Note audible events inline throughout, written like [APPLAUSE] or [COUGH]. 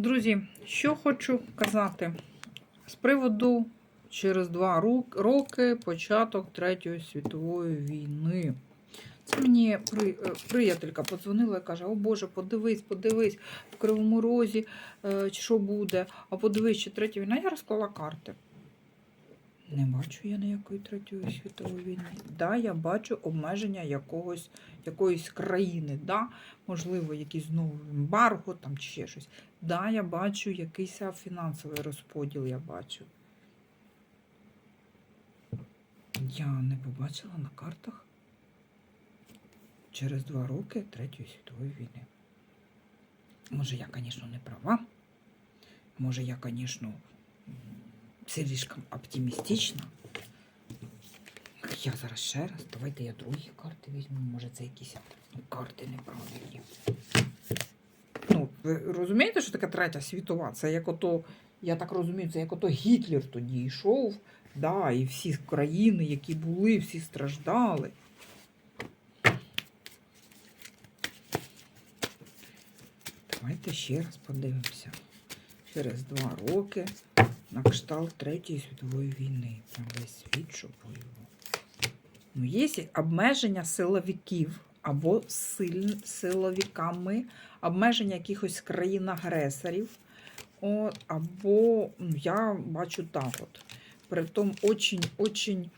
Друзі, що хочу казати з приводу через два роки початок Третьої світової війни. Це мені е, приятелька подзвонила і каже: О Боже, подивись, подивись, в Кривому Розі е, що буде, а подивись, чи третя війна. Я розклала карти. Не бачу я ніякої третьої світової війни. Да, я бачу обмеження якогось, якоїсь країни. Да? Можливо, якийсь знову ембарго там чи ще щось. Да, я бачу якийсь фінансовий розподіл, я бачу. Я не побачила на картах через два роки Третьої світової війни. Може, я, звісно, не права. Може, я, звісно, слишком оптимістична. Я зараз ще раз. Давайте я другі карти візьму. Може, це якісь ну, карти неправильні. Ну, ви розумієте, що таке третя світова? Це як ото, я так розумію, це як ото Гітлер тоді йшов, да, і всі країни, які були, всі страждали. Давайте ще раз подивимося. Через два роки на кшталт Третьої світової війни. Прям весь світ, що воював. Ну, є обмеження силовиків або силь, силовиками, обмеження якихось країн-агресорів. Або ну, я бачу так от. Притом очень, очень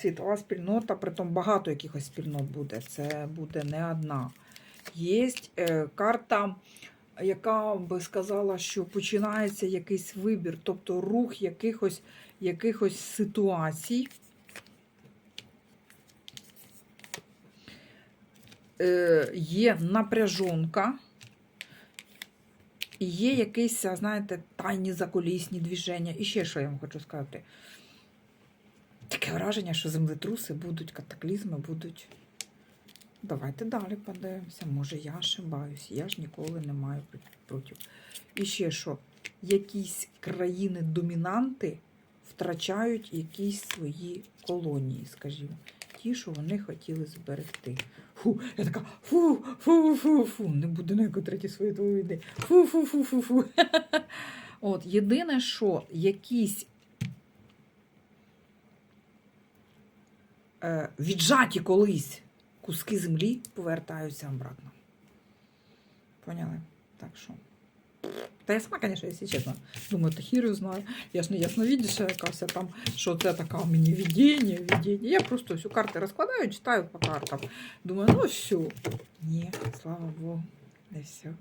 світова спільнота, притом багато якихось спільнот буде. Це буде не одна. Є е, карта, яка би сказала, що починається якийсь вибір, тобто рух якихось, якихось ситуацій. Е, є напряжонка, і є якісь, знаєте, тайні закулісні движення. І ще що я вам хочу сказати. Таке враження, що землетруси будуть, катаклізми будуть. Давайте далі подивимося. Може, я ошибаюсь. Я ж ніколи не маю проти-. І ще що, якісь країни-домінанти втрачають якісь свої колонії, скажімо, ті, що вони хотіли зберегти. Фу, я така фу, фу, фу, фу. Не буде ніякої третій світової війни. Фу, фу, фу, фу, фу. [LAUGHS] От, єдине, що якісь е, віджаті колись куски землі повертаються обратно. Поняли? Так що. Та я сама, звісно, якщо чесно, думаю, та хірю знаю. Я ж не ясновідіша якась там, що це така у мені видіння, видіння. Я просто всю карти розкладаю, читаю по картам. Думаю, ну все. Ні, слава Богу, не все.